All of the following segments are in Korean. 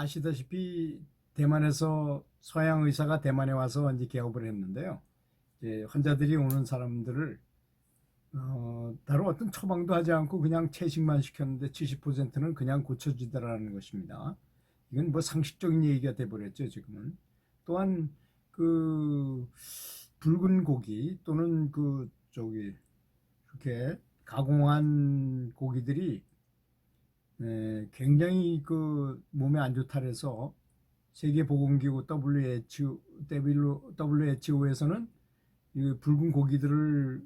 아시다시피 대만에서 서양 의사가 대만에 와서 이제 개업을 했는데요. 이제 환자들이 오는 사람들을 어, 다른 어떤 처방도 하지 않고 그냥 채식만 시켰는데 70%는 그냥 고쳐지더라는 것입니다. 이건 뭐 상식적인 얘기가 돼버렸죠, 지금은. 또한 그 붉은 고기 또는 그 저기 이렇게 가공한 고기들이 에, 굉장히 그 몸에 안 좋다 그래서 세계보건기구 WHO, WHO에서는 이 붉은 고기들을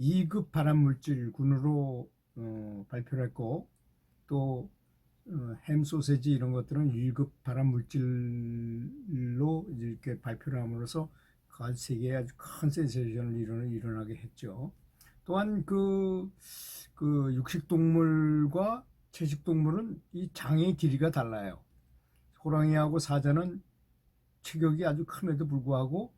2급 발암물질군으로 어, 발표를 했고 또 어, 햄 소세지 이런 것들은 1급 발암물질로 이렇게 발표를 함으로써 전 세계에 아주 큰 센세이션을 일어나, 일어나게 했죠. 또한 그, 그 육식동물과 채식동물은 이 장의 길이가 달라요. 호랑이하고 사자는 체격이 아주 큼에도 불구하고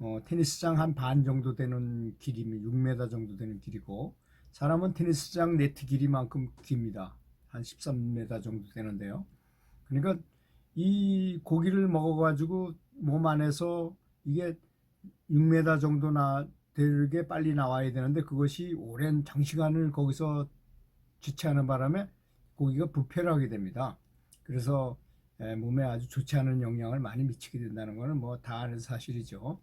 어, 테니스장 한 반 정도 되는 길이 6m 정도 되는 길이고 사람은 테니스장 네트 길이만큼 깁니다. 한 13m 정도 되는데요. 그러니까 이 고기를 먹어가지고 몸 안에서 이게 6m 정도 나 되게 빨리 나와야 되는데 그것이 오랜 장시간을 거기서 지체하는 바람에 고기가 부패를 하게 됩니다. 그래서 에, 몸에 아주 좋지 않은 영향을 많이 미치게 된다는 것은 뭐 다 아는 사실이죠.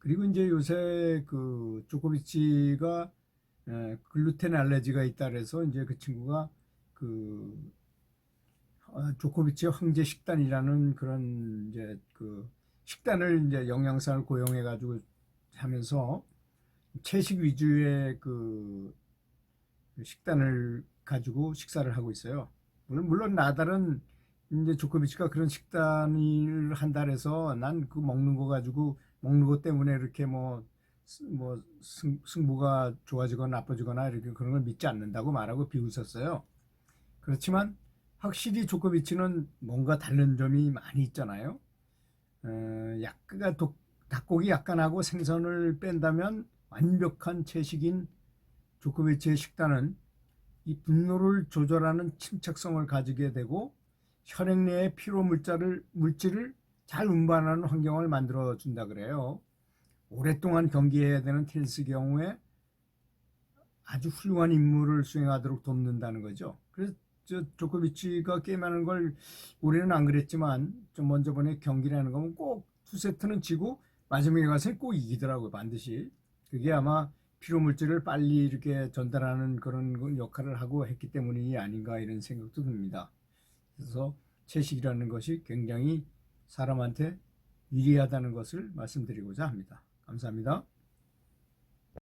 그리고 이제 요새 그 조코비치가 에, 글루텐 알레르기가 있다 그래서 이제 그 친구가 그 어, 조코비치 황제 식단이라는 그런 이제 그 식단을 이제 영양사를 고용해 가지고 하면서 채식 위주의 그 식단을 가지고 식사를 하고 있어요. 물론 물론 나달은 이제 조코비치가 그런 식단을 한다 해서 난 그 먹는 거 가지고 먹는 것 때문에 이렇게 뭐, 뭐 승, 승부가 좋아지거나 나빠지거나 이렇게 그런 걸 믿지 않는다고 말하고 비웃었어요. 그렇지만 확실히 조코비치는 뭔가 다른 점이 많이 있잖아요. 어, 약간 독, 닭고기 약간하고 생선을 뺀다면 완벽한 채식인 조코비치의 식단은 이 분노를 조절하는 침착성을 가지게 되고 혈액 내의 피로 물자를 물질을 잘 운반하는 환경을 만들어 준다 그래요. 오랫동안 경기해야 되는 테니스 경우에 아주 훌륭한 임무를 수행하도록 돕는다는 거죠. 그래서 저 조코비치가 게임하는 걸 올해는 안 그랬지만 좀 먼저 번에 경기라는 거면 꼭 두 세트는 지고 마지막에 가서 꼭 이기더라고요 반드시. 그게 아마 피로 물질을 빨리 이렇게 전달하는 그런 역할을 하고 했기 때문이 아닌가 이런 생각도 듭니다. 그래서 채식이라는 것이 굉장히 사람한테 유리하다는 것을 말씀드리고자 합니다. 감사합니다.